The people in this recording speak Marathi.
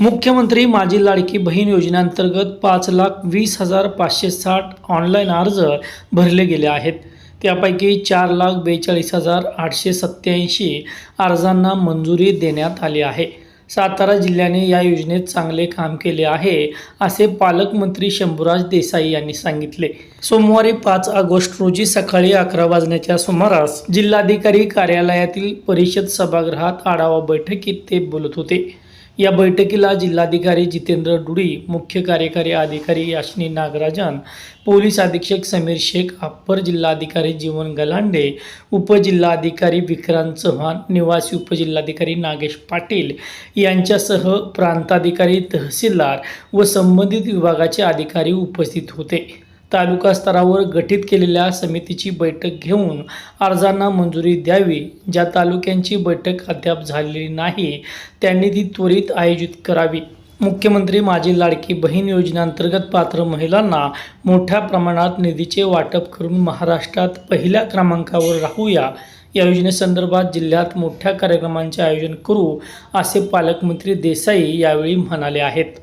मुख्यमंत्री माझी लाडकी बहीण योजनेअंतर्गत पाच लाख वीस हजार पाचशे साठ ऑनलाईन अर्ज भरले गेले आहेत. त्यापैकी चार लाख बेचाळीस हजार आठशे सत्याऐंशी अर्जांना मंजुरी देण्यात आली आहे. सातारा जिल्ह्याने या योजनेत चांगले काम केले आहे असे पालकमंत्री शंभूराज देसाई यांनी सांगितले. सोमवारी पाच ऑगस्ट रोजी सकाळी अकरा वाजण्याच्या सुमारास जिल्हाधिकारी कार्यालयातील परिषद सभागृहात आढावा बैठकीत ते बोलत होते. या बैठकीला जिल्हाधिकारी जितेंद्र डुडी मुख्य कार्यकारी अधिकारी याशनी नागराजन पोलीस अधीक्षक समीर शेख अप्पर जिल्हाधिकारी जीवन गलांडे उपजिल्हाधिकारी विक्रांत चव्हाण निवासी उपजिल्हाधिकारी नागेश पाटील यांच्यासह प्रांताधिकारी तहसीलदार व संबंधित विभागाचे अधिकारी उपस्थित होते. तालुका स्तरावर गठीत केलेल्या समितीची बैठक घेऊन अर्जांना मंजुरी द्यावी. ज्या तालुक्यांची बैठक अद्याप झालेली नाही त्यांनी ती त्वरित आयोजित करावी. मुख्यमंत्री माझी लाडकी बहीण योजनेअंतर्गत पात्र महिलांना मोठ्या प्रमाणात निधीचे वाटप करून महाराष्ट्रात पहिल्या क्रमांकावर राहूया. या योजनेसंदर्भात जिल्ह्यात मोठ्या कार्यक्रमांचे आयोजन करू असे पालकमंत्री देसाई यावेळी म्हणाले आहेत.